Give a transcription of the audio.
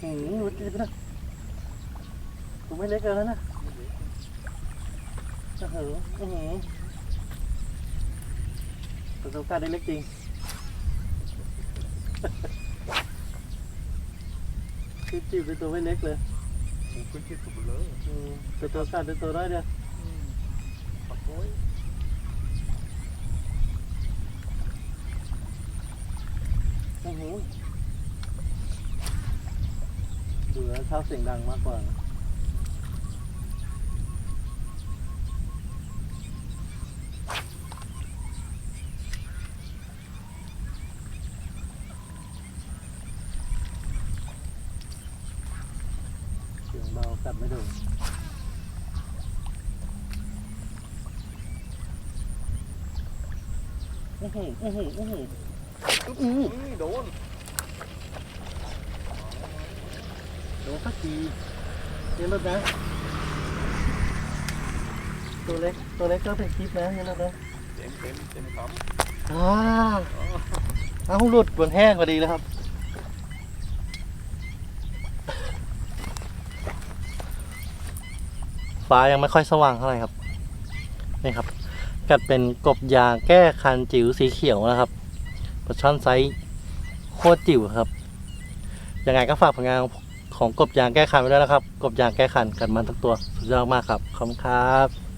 หืมหนูจีนะตัวไม่เล็กแล้วนะโอ้โหอื้อหือประสบการณ์ได้เล็กจริงจีบจีบเป็นตัวไม่เล็กเลยผมขึ้นที่สุดเลยอืมแต่ตัวกัดเป็นตัวน้อยเดียวปักโอ้ยอื้อหื อดูแล้วชอบเสียงดังมากกว่า เสียงเบากัดไม่โดนอื้อหืออื้อหืออื้อหืออื้อหือโดน โดนสักทีเยอะแล้วนะ ตัวเล็กตัวเล็กก็เป็นคลิปนะเยอะแล้วนะเต็มเต็มเต็มคอ้าวเอาหลุดบนแห้งพอดีแล้วครับฟ้ายังไม่ค่อยสว่างเท่าไหร่ครับนี่ครับ กัดเป็นกบยางแก้คันจิ๋วสีเขียวนะครับปลาช่อนไซส์โคตรจิ๋วครับ ยังไงก็ฝากผลงานของ ของกบยางแก้คันไว้ด้วนะครับ กบยางแก้คันกันมันทั้งตัว สุดยอดมากครับ ขอบคุณครับ